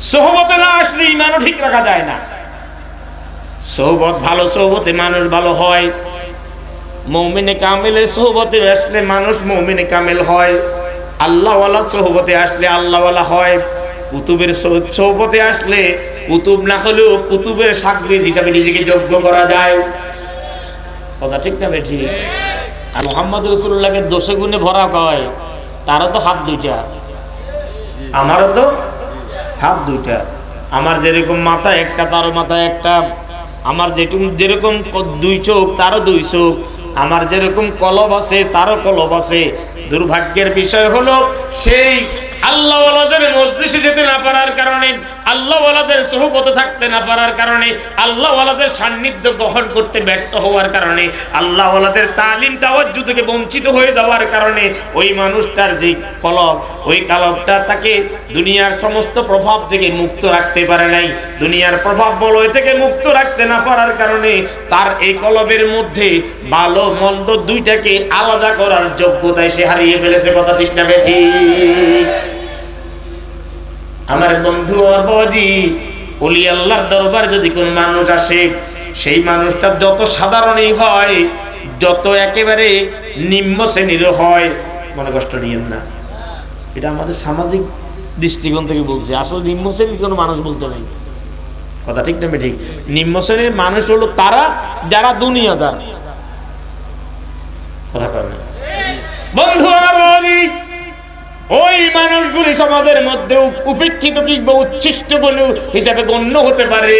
সোহবতে না আসলে ইমানও ঠিক রাখা যায় না। সোহবত ভালো, সোহবতে মানুষ ভালো হয়। মৌমিনে কামেলের সোহবতে আসলে মানুষ মৌমিনে কামেল হয়। আল্লাহওয়ালা সোহবতে আসলে আল্লাহওয়ালা হয়। কুতুবের সো- সোহবতে আসলে কুতুব না হলেও কুতুবের সাগরিদ হিসাবে নিজেকে যোগ্য করা যায়। কথা ঠিক না বেঠি? আর মোহাম্মদ রসুল্লাহকে দোষে গুণে ভরা কয়? তারও তো হাত দুইটা। আমারও তো হাত দুইটা। আমার যেরকম মাথা, একটা তার মাথা, একটা আমার যেটুকু, যেরকম দুই চোখ, তারও দুই চোখ। আমার যেরকম কলব আছে, তারও কলব আছে। দুর্ভাগ্যের বিষয় হলো, সেই আল্লাহওয়ালাদের মজলিসে যেতে না পারার কারণে, আল্লাহওয়ালাদের সহপথে থাকতে না পারার কারণে, আল্লাহওয়ালাদের সান্নিধ্য গ্রহণ করতে ব্যর্থ হওয়ার কারণে, আল্লাহওয়ালাদের তালিম তাওয়াজ্জু থেকে বঞ্চিত হয়ে যাওয়ার কারণে, ওই মানুষটার যে কলব, ওই কালবটা তাকে দুনিয়ার সমস্ত প্রভাব থেকে মুক্ত রাখতে পারে নাই। দুনিয়ার প্রভাব বলয় থেকে মুক্ত রাখতে না পারার কারণে, তার এই কলবের মধ্যে ভালো মন্দ দুইটাকে আলাদা করার যোগ্যতায় সে হারিয়ে ফেলেছে, কথা ঠিক না ঠিক? আমার বন্ধু আমার বাবাজি অলি আল্লাহর দরবার যদি কোন মানুষ আসে, সেই মানুষটা যত সাধারণই হয়, যত একেবারে নিম্ন শ্রেণির হয়, মনে কষ্ট নিয়েন না। এটা আমাদের সামাজিক দৃষ্টিকোণ থেকে বলছে। আসলে নিম্ন শ্রেণির কোনো মানুষ বলতে নাই। কথা ঠিক না ঠিক? নিম্ন শ্রেণির মানুষ হলো তারা যারা দুনিয়াদার। কথা বন্ধু আমার মানুষগুলি সমাজের মধ্যে উপেক্ষিত কিংবা উচ্ছিষ্ট বলে হিসাবে গণ্য হতে পারে।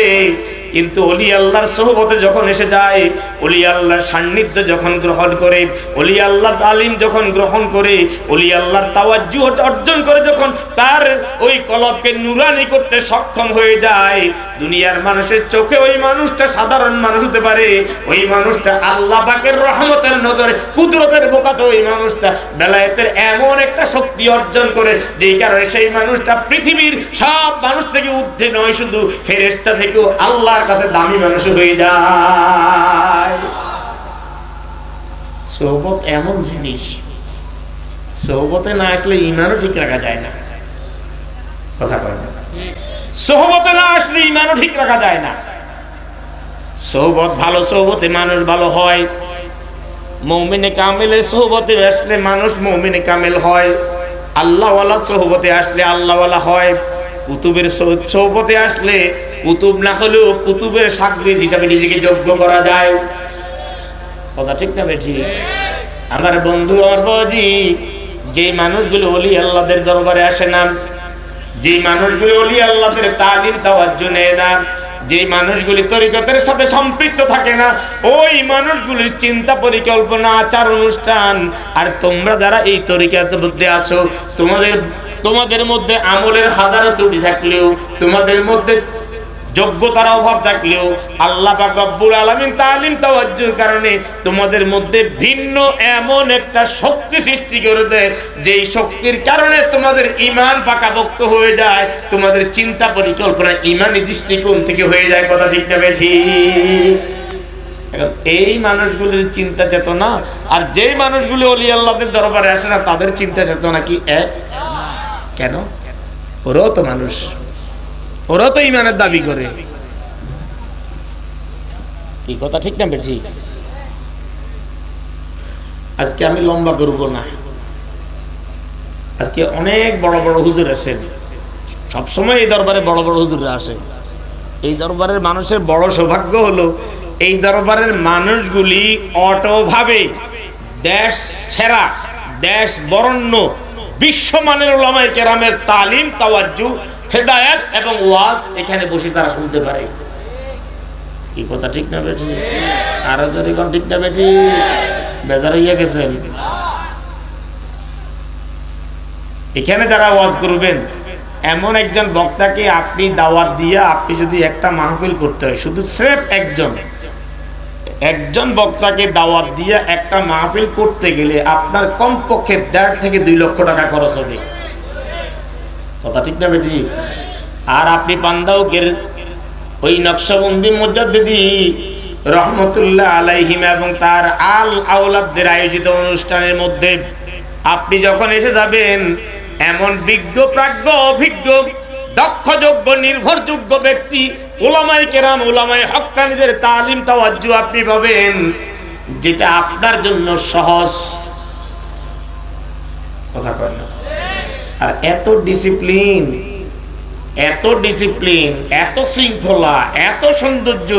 কিন্তু অলি আল্লাহর সহবতে যখন এসে যায়, অলি আল্লাহর সান্নিধ্য যখন গ্রহণ করে, অলি আল্লাহ তালিম যখন গ্রহণ করে, অলি আল্লাহর তাওয়াজ্জু অর্জন করে যখন তার ওই কলবকে নুরানি করতে সক্ষম হয়ে যায় দুনিয়ার মানুষের চোখে ওই মানুষটা সাধারণ মানুষ হতে পারে। ওই মানুষটা আল্লাহ পাকের রহমতের নজরে, কুদরতের বোকাছে ওই মানুষটা বেলায়েতের এমন একটা শক্তি অর্জন করে, যেই কারণে সেই মানুষটা পৃথিবীর সব মানুষ থেকে ঊর্ধ্বে নয়, শুধু ফেরেশতা থেকেও আল্লাহর কাছে দামি মানুষ হয়ে যায়। সৌবত এমন জিনিস সোহবতে না আসলে ইমানও ঠিক রাখা যায় না। কথা কয় না। সোহবতে না আসলে ইমানও ঠিক রাখা যায় না। সোহবত ভালো, সোহবতে মানুষ ভালো হয়। মৌমিনে কামেলের সোহবতে আসলে মানুষ মৌমিনে কামেল হয়। আল্লাহওয়ালা সোহবতে আসলে আল্লাহওয়ালা হয়। কুতুবের সোহবতে আসলে কুতুব না হলেও কুতুবের সাগরিদ হিসাবে নিজেকে যোগ্য করা যায়। কথা ঠিক না বেঠি? আমার বন্ধু আমার যে মানুষগুলো অলি আল্লাহদের দরবারে আসে না যে মানুষগুলি অলি আল্লাহদের তালিম দেওয়ার জন্য না যে মানুষগুলি তরিকতের সাথে সম্পৃক্ত থাকে না, ওই মানুষগুলির চিন্তা পরিকল্পনা, আচার অনুষ্ঠান, আর তোমরা যারা এই তরিকাতের মধ্যে আসো তোমাদের তোমাদের মধ্যে আমলের হাজারো ত্রুটি থাকলেও, তোমাদের মধ্যে যোগ্যতার অভাব থাকলেও আল্লাহ পাক রব্বুল আলামিন তালিম তাওয়াজ্জুর কারণে তোমাদের মধ্যে ভিন্ন এমন একটা শক্তি সৃষ্টি করে দেয় যেই শক্তির কারণে তোমাদের ইমান পাকাপোক্ত হয়ে যায়, তোমাদের চিন্তা পরিকল্পনা ইমানি দৃষ্টিকোণ থেকে হয়ে যায়, কথা ঠিক না এই মানুষগুলির চিন্তা চেতনা, আর যেই মানুষগুলি অলি আল্লাহদের দরবারে আসে না, তাদের চিন্তা চেতনা কি এক? কেন? ওরাও তো মানুষ। ওরা তো ইমানের দাবি করে। কি কথা? ঠিক না বেঠি? আজকে আমি লম্বা করব না। আজকে অনেক বড় বড় হুজুর আছেন। সবসময় এই দরবারে বড় বড় হুজুররা আসে। এই দরবারের মানুষের বড় সৌভাগ্য হলো, এই দরবারের মানুষগুলি অটোভাবে দেশ ছেড়া দেশ বরণ্য, বিশ্বমানের ওলামায় কেরামের তালিম, তাওয়াজ্জু হেদায়াত এবং ওয়াজ এখানে বসে তারা শুনতে পারে। কি কথা, ঠিক না বেঠি? আরও যদি কোন ঠিক না বেঠি? বেজার হইয়া গেছেন। এখানে যারা ওয়াজ করবেন, এমন একজন বক্তাকে আপনি দাওয়াত দিয়ে আপনি যদি একটা মাহফিল করতে হয়, শুধু স্রেফ একজন একজন বক্তাকে দাওয়াত দিয়ে একটা মাহফিল করতে গেলে আপনার কমপক্ষে দেড় থেকে দুই লক্ষ টাকা খরচ হবে। কথা ঠিক না বেটি? আর আপনি পান্দাউকের ওই নকশবন্দি মজ্জাদি রহমতুল্লাহ আলাইহিম এবং তার আল আওলাদদের আয়োজিত অনুষ্ঠানের মধ্যে আপনি যখন এসে যাবেন, এমন বিজ্ঞ, প্রাজ্ঞ, অভিজ্ঞ, দক্ষ, যোগ্য, নির্ভরযোগ্য ব্যক্তি ওলামাই কেরাম ওলামাই হক্কানিদের তালিম, তাওয়াজ্জু আপনি পাবেন, যেটা আপনার জন্য সহজ। কথা কয় না। আর এত ডিসিপ্লিন এত ডিসিপ্লিন এত শৃঙ্খলা, এত সৌন্দর্য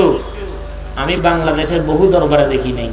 আমি বাংলাদেশের বহু দরবারে দেখি নাই।